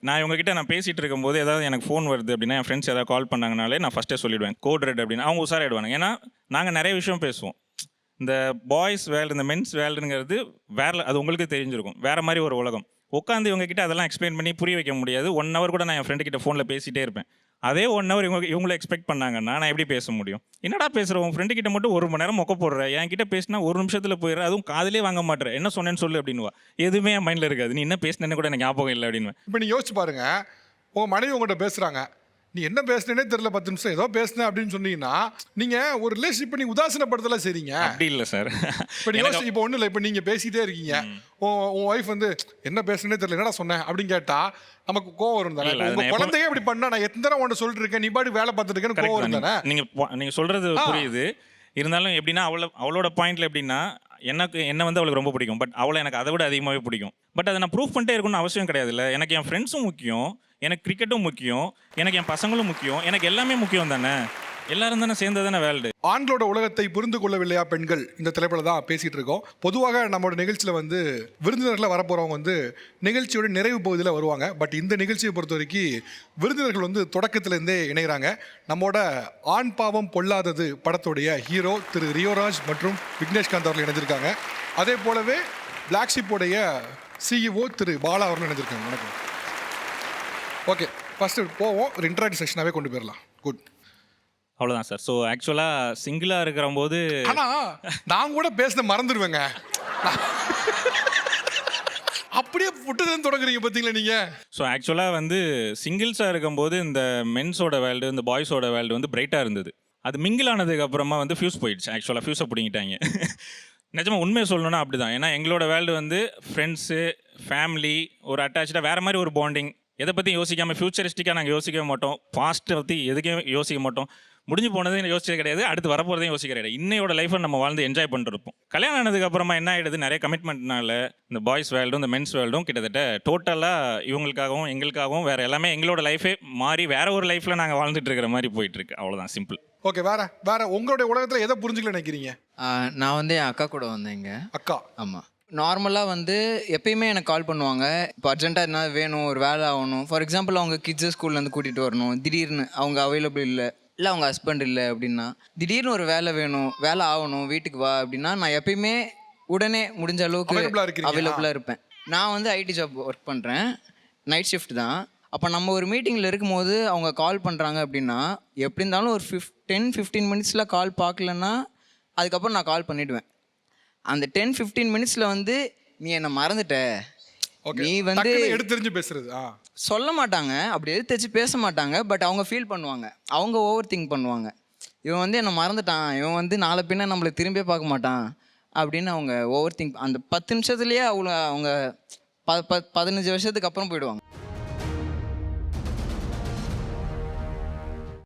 நான் இவங்ககிட்ட நான் பேசிகிட்டு இருக்கும்போது ஏதாவது எனக்கு ஃபோன் வருது அப்படின்னா என் ஃப்ரெண்ட்ஸ் ஏதாவது கால் பண்ணாங்கனாலே நான் ஃபஸ்ட்டே சொல்லிடுவேன் கோட் ரெட் அப்படின்னு. அவங்க உஷாராயிடுவாங்க ஏன்னா நாங்கள் நிறைய விஷயம் பேசுவோம். இந்த பாய்ஸ் வேல்டு இந்த மென்ஸ் வேல்டுங்கிறது வேற அது உங்களுக்கு தெரிஞ்சிருக்கும். வேறு மாதிரி ஒரு உலகம். உட்காந்து இவங்ககிட்ட அதெல்லாம் எக்ஸ்பிளைன் பண்ணி புரிய வைக்க முடியாது. ஒன் ஹவர் கூட நான் என் ஃப்ரெண்டு கிட்ட ஃபோனில் பேசிகிட்டே இருப்பேன். அதே ஒன் ஹவர் இவங்க இவங்கள எக்ஸ்பெக்ட் பண்ணாங்கன்னா நான் எப்படி பேச முடியும்? என்னடா பேசுகிற உன் ஃப்ரெண்டு கிட்ட மட்டும் ஒரு மணி நேரம் மொக்க போடுற. என் கிட்ட பேசினா ஒரு நிமிஷத்தில் போயிடுற. அதுவும் காதலே வாங்க மாட்டேற. என்ன சொன்னேன்னு சொல்லு அப்படின்னுவா. எதுவுமே என் மைண்டில் இருக்காது. நீ என்ன பேசினேன்னு கூட எனக்கு ஞாபகம் இல்லை அப்படின்னு இப்போ நீ யோசிச்சு பாருங்க. உங்கள் மனைவி உங்கள்கிட்ட பேசுகிறாங்க நீ என்ன பேசுனேனே தெரியல பத்து நிமிஷம். ஏதோ பேசுனேன் அப்படின்னு சொன்னீங்கன்னா நீங்க ஒரு ரிலேஷன்ஷிப் நீ உதாசீனப்படுத்தல சரிங்க அப்படி இல்லை சார் இப்போ நீ யோசிச்சு இப்போ ஒன்றும் இல்லை இப்போ நீங்கள் பேசிட்டே இருக்கீங்க. உன் ஒய்ஃப் வந்து என்ன பேசுனே தெரியல என்னடா சொன்னேன் அப்படின்னு கேட்டா நமக்கு கோவம் வரும் தானே. உங்க குழந்தையே இப்படி பண்ணா நான் எத்தனை தடவை உன்ட்ட சொல்லிட்டு இருக்கேன் நீ பாட்டு வேலை பார்த்துட்டு இருக்கேன்னு கோவம் தானே. நீங்க நீங்க சொல்றது புரியுது. இருந்தாலும் எப்படின்னா அவள அவளோட பாயிண்ட்ல எப்படின்னா எனக்கு என்ன வந்து அவளுக்கு ரொம்ப பிடிக்கும். பட் அவளை எனக்கு அதை விட அதிகமாகவே பிடிக்கும். பட் அதை நான் ப்ரூவ் பண்ணிட்டே இருக்கணும்னு அவசியம் கிடையாது இல்லை. எனக்கு என் ஃப்ரெண்ட்ஸும் முக்கியம். எனக்கு கிரிக்கெட்டும் முக்கியம். எனக்கு என் பசங்களும் முக்கியம். எனக்கு எல்லாமே முக்கியம் தானே? எல்லாரும் தானே சேர்ந்து தானே வேல்டு ஆண்களோட உலகத்தை புரிந்து கொள்ளவில்லையா பெண்கள்? இந்த தலைப்பில் தான் பேசிகிட்டு இருக்கோம். பொதுவாக நம்மளோட நிகழ்ச்சியில் வந்து விருந்தினர்களை வரப்போகிறவங்க வந்து நிகழ்ச்சியோட நிறைவு பகுதியில் வருவாங்க. பட் இந்த நிகழ்ச்சியை பொறுத்த வரைக்கும் விருந்தினர்கள் வந்து தொடக்கத்திலேருந்தே இணைகிறாங்க நம்மோட ஆண் பாவம் பொல்லாதது படத்துடைய ஹீரோ திரு ரியோராஜ் மற்றும் விக்னேஷ்காந்த் அவர்கள் இணைஞ்சிருக்காங்க. அதே போலவே பிளாக் ஷிப்போடைய சிஇஓ திரு பாலா அவர்கள் இணைஞ்சிருக்காங்க. வணக்கம். ஓகே ஃபஸ்ட்டு போவோம். ஒரு இன்டராக்ட் செஷனாகவே கொண்டு போயிடலாம். குட் அவ்வளோதான் சார். ஸோ ஆக்சுவலாக சிங்கிளாக இருக்கிற போது நான் கூட பேசின மறந்துடுவேங்க. அப்படியே புட்டுதான் தொடங்குறீங்க பாத்தீங்களா நீங்க? ஸோ ஆக்சுவலாக வந்து சிங்கிள்ஸாக இருக்கும்போது இந்த மென்ஸோட வேல்டு இந்த பாய்ஸோட வேல்டு வந்து பிரைட்டாக இருந்தது. அது மிங்கிள் ஆனதுக்கு அப்புறமா வந்து ஃபியூஸ் போயிடுச்சு. ஆக்சுவலாக ஃபியூஸை பிடிங்கிட்டாங்க. நிஜமா உண்மையை சொல்லணும்னா அப்படிதான். ஏன்னா எங்களோட வேல்டு வந்து ஃப்ரெண்ட்ஸு ஃபேமிலி ஒரு அட்டாச்சாக வேறு மாதிரி ஒரு பாண்டிங் எதை பற்றியும் யோசிக்காமல் ஃபியூச்சரிஸ்டிக்காக நாங்கள் யோசிக்கவே மாட்டோம். பாஸ்ட்டை பற்றி எதுக்கும் யோசிக்க மாட்டோம். முடிஞ்சு போனதையும் யோசிச்சது கிடையாது. அடுத்து வரப்போகிறதையும் யோசிக்க கிடையாது. இன்னையோட லைஃப்பை நம்ம வாழ்ந்து என்ஜாய் பண்ணிட்டு இருப்போம். கல்யாணம் ஆனதுக்கு அப்புறமா என்ன ஆகிடுது நிறைய கமிட்மெண்ட்னால இந்த பாய்ஸ் வேல்டும் இந்த மென்ஸ் வேல்டும் கிட்டத்தட்ட டோட்டலாக இவங்களுக்காகவும் எங்களுக்காகவும் வேற எல்லாமே எங்களோட லைஃபே மாறி வேற ஒரு லைஃப்பில் நாங்கள் வாழ்ந்துட்டு இருக்கிற மாதிரி போயிட்டு இருக்கு. அவ்வளோதான் சிம்பிள் ஓகே வேற வேற உங்களுடைய உலகத்துல எதை புரிஞ்சுக்கல நினைக்கிறீங்க? நான் வந்து என் அக்கா கூட வந்தேங்க. அக்கா. ஆமாம் நார்மலாக வந்து எப்பயுமே எனக்கு கால் பண்ணுவாங்க. இப்போ அர்ஜென்ட்டாக என்ன வேணும் ஒரு வேலை ஆகணும். ஃபார் எக்ஸாம்பிள் அவங்க கிட்ஸை ஸ்கூல்லேருந்து கூட்டிகிட்டு வரணும். திடீர்னு அவங்க அவைலபிள் இல்லை. இல்லை அவங்க ஹஸ்பண்ட் இல்லை அப்படின்னா திடீர்னு ஒரு வேலை வேணும் வேலை ஆகணும் வீட்டுக்கு வா அப்படின்னா நான் எப்பயுமே உடனே முடிஞ்ச அளவுக்கு. அவைலபிளாக இருப்பேன். நான் வந்து ஐடி ஜாப் ஒர்க் பண்ணுறேன் நைட் ஷிஃப்ட் தான். அப்போ நம்ம ஒரு மீட்டிங்கில் இருக்கும்போது அவங்க கால் பண்ணுறாங்க அப்படின்னா எப்படி இருந்தாலும் ஒரு ஃபிஃப் டென் ஃபிஃப்டீன் மினிட்ஸில் கால் பார்க்கலன்னா அதுக்கப்புறம் நான் கால் பண்ணிவிடுவேன் அந்த டென் ஃபிஃப்டீன் மினிட்ஸில் வந்து நீ என்னை மறந்துட்ட. ஓகே நீ வந்து எடுத்தெறிஞ்சு பேசுறது. ஆ. சொல்ல மாட்டாங்க. அப்படி எது தைச்சு பேச மாட்டாங்க. பட் அவங்க ஃபீல் பண்ணுவாங்க. அவங்க ஓவர் திங்க் பண்ணுவாங்க. இவன் வந்து என்னை மறந்துட்டான். இவன் வந்து நாளை பின்ன நம்மளை திரும்பியே பார்க்க மாட்டான். அப்படின்னு அவங்க ஓவர் திங்க் அந்த பத்து நிமிஷத்துலேயே அவங்க அவங்க ப பதினஞ்சு வருஷத்துக்கு அப்புறம் போயிடுவாங்க.